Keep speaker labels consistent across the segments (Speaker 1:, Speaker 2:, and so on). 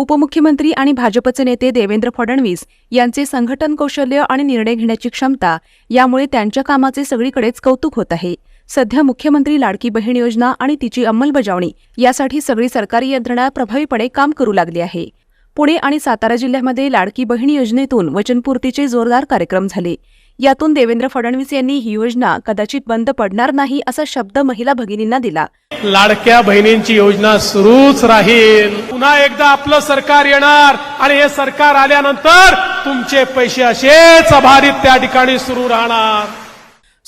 Speaker 1: उपमुख्यमंत्री आणि भाजपचे नेते देवेंद्र फडणवीस यांचे संघटन कौशल्य आणि निर्णय घेण्याची क्षमता यामुळे त्यांच्या कामाचे सगळीकडेच कौतुक होत आहे. सध्या मुख्यमंत्री लाडकी बहीण योजना आणि तिची अंमलबजावणी यासाठी सगळी सरकारी यंत्रणा प्रभावीपणे काम करू लागली आहे. पुणे आणि सातारा जिल्ह्यामध्ये लाडकी बहीण योजनेतून वचनपूर्तीचे जोरदार कार्यक्रम झाले. यातून देवेंद्र फडणवीस यांनी ही योजना कदाचित बंद पडणार नाही असा शब्द महिला भगिनींना दिला.
Speaker 2: लाडक्या बहिणींची योजना सुरूच राहील. पुन्हा एकदा आपलं सरकार येणार आणि हे सरकार आल्यानंतर तुमचे पैसे असेच अभारित त्या ठिकाणी सुरू राहणार.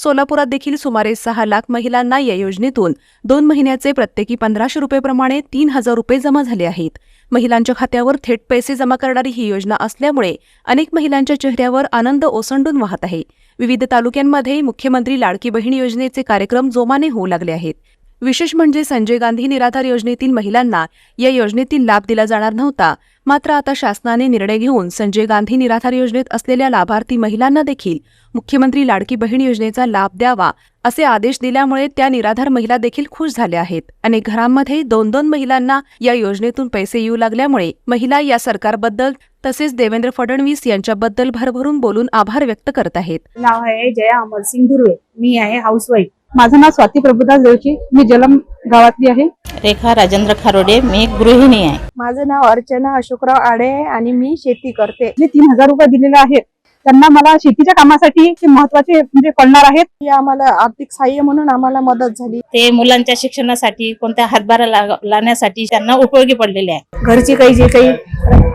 Speaker 1: सोलापुरात देखील सुमारे सहा लाख महिलांना या योजनेतून दोन महिन्याचे प्रत्येकी पंधराशे रुपयेप्रमाणे तीन हजार रुपये जमा झाले आहेत. महिलांच्या खात्यावर थेट पैसे जमा करणारी ही योजना असल्यामुळे अनेक महिलांच्या चेहऱ्यावर आनंद ओसंडून वाहत आहे. विविध तालुक्यांमध्ये मुख्यमंत्री लाडकी बहीण योजनेचे कार्यक्रम जोमाने होऊ लागले आहेत. विशेष म्हणजे संजय गांधी निराधार योजनेतील महिलांना या योजनेतील लाभ दिला जाणार नव्हता. मात्र आता शासनाने निर्णय घेऊन संजय गांधी निराधार योजनेत असलेल्या लाभार्थी महिलांना देखील मुख्यमंत्री लाडकी बहीण योजनेचा लाभ द्यावा असे आदेश दिल्यामुळे त्या निराधार महिला देखील खुश झाल्या आहेत. अनेक घरांमध्ये दोन दोन महिलांना या योजनेतून पैसे येऊ लागल्यामुळे महिला या सरकारबद्दल तसेच देवेंद्र फडणवीस यांच्याबद्दल भरभरून बोलून आभार व्यक्त करत आहेत.
Speaker 3: नाव आहे जया अमरसिंग धुर्वे. मी आहे हाऊसवाईफ
Speaker 4: माझं नाव स्वाती प्रभुदास देवची मी जलम गावातली आहे.
Speaker 5: रेखा राजेंद्र खारोडे मी एक गृहिणी आहे.
Speaker 3: माझं नाव अर्चना अशोकराव आडे आहे आणि मी शेती करते.
Speaker 4: जे तीन हजार रुपये दिलेले आहेत. त्यांना मला शेतीच्या कामासाठी महत्त्वाचे म्हणजे पडणार आहेत.
Speaker 3: ही आम्हाला आर्थिक सहाय्य म्हणून आम्हाला मदत झाली.
Speaker 5: ते मुलांच्या शिक्षणासाठी कोणत्या हातभारा लाग- लावण्यासाठी त्यांना उपयोगी पडलेले आहे.
Speaker 3: घरची काही जे काही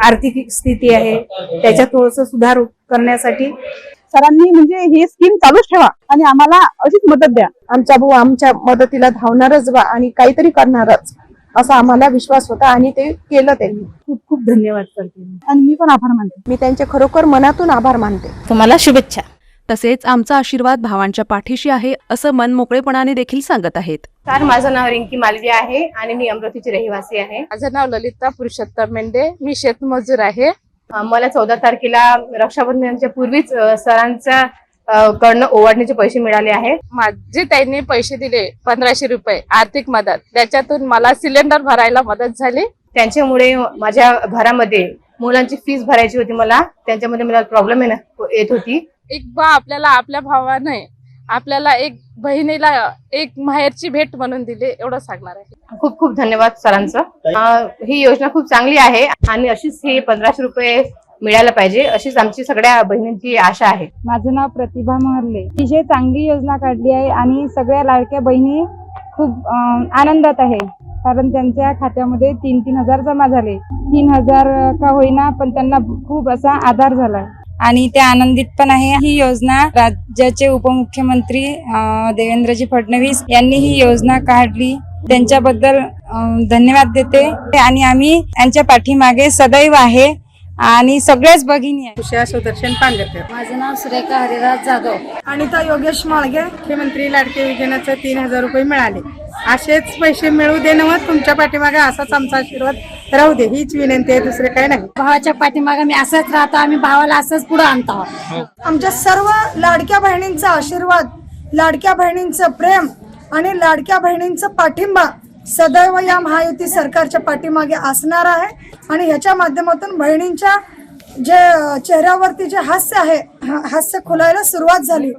Speaker 3: आर्थिक स्थिती आहे त्याच्यात थोडस सुधार करण्यासाठी
Speaker 4: सरांनी म्हणजे ही स्कीम चालूच ठेवा. आणि आम्हाला अशीच मदत द्या.
Speaker 3: आमचा भाऊ आमच्या मदतीला धावणारच बा आणि काहीतरी करणारच असा आम्हाला विश्वास होता आणि ते केलं त्यांनी खूप खूप धन्यवाद करते मी.
Speaker 4: आणि मी पण आभार मानते.
Speaker 3: मी त्यांचे खरोखर मनातून आभार मानते.
Speaker 5: तुम्हाला शुभेच्छा.
Speaker 1: तसेच आमचा आशीर्वाद भावांच्या पाठीशी आहे असं मन मोकळेपणाने देखील सांगत आहेत.
Speaker 6: तर माझं नाव रिंकी मालवी आहे आणि मी अमरावतीची रहिवासी आहे.
Speaker 3: माझं नाव ललिता पुरुषोत्तम मेंढे. मी शेतमजूर आहे.
Speaker 6: अं, मला चौदा तारखेला रक्षाबंधनाच्या पूर्वीच अं, अं, कडनं ओवाडणीचे पैसे मिळाले आहेत
Speaker 7: माझे त्यांनी पैसे दिले पंधराशे रुपये आर्थिक मदत. त्याच्यातून मला सिलेंडर भरायला मदत झाली.
Speaker 6: त्यांच्यामुळे माझ्या घरामध्ये मुलांची फीस भरायची होती मला. त्यांच्यामध्ये मला प्रॉब्लेम येत होती.
Speaker 7: एक बा आपल्याला आपल्या भावाने आपल्याला एक बहिणीला एक माहेरची भेट म्हणून दिली एवढं सांगणार आहे.
Speaker 6: खूप खूप धन्यवाद सरांचं. ही योजना खूप चांगली आहे आणि अशीच ही पंधराशे रुपये मिळायला पाहिजे अशीच आमची सगळ्या बहिणींची आशा आहे.
Speaker 8: माझं नाव प्रतिभा महर्ले. अतिशय चांगली योजना काढली आहे आणि सगळ्या लाडक्या बहिणी खूप आनंदात आहे. कारण त्यांच्या खात्यामध्ये तीन तीन हजार जमा झाले. तीन हजार का होईना पण त्यांना खूप असा आधार झाला. आणि ते आनंदित पण आहे. ही योजना राज्याचे उपमुख्यमंत्री देवेंद्रजी फडणवीस यांनी ही योजना काढली. त्यांच्याबद्दल धन्यवाद देते. आणि आम्ही त्यांच्या पाठीमागे सदैव आहे. आणि सगळ्याच भगिनी आहे
Speaker 4: उषा सुदर्शन पांगरकर
Speaker 8: माझं नाव सुरेखा हरिराज जाधव.
Speaker 4: अनिता योगेश माळगे मुख्यमंत्री लाडके योजनेचे तीन हजार रुपये मिळाले. असेच पैसे मिळू दे नव तुमच्या पाठीमागे असाच आमचा आशीर्वाद राहू दे. हीच विनंती आहे दुसरे काही नाही.
Speaker 8: भावाच्या पाठीमागे मी असंच राहतो आम्ही भावाला असंच पुढे आणतो. आहोत.
Speaker 9: आमच्या सर्व लाडक्या बहिणींचा आशीर्वाद लाडक्या बहिणींचं प्रेम आणि लाडक्या बहिणींचं पाठिंबा सदैव या महायुती सरकारच्या पाठीमागे असणार आहे. आणि ह्याच्या माध्यमातून बहिणींच्या जे चेहऱ्यावरती जे हास्य आहे हास्य खुलायला सुरुवात झाली.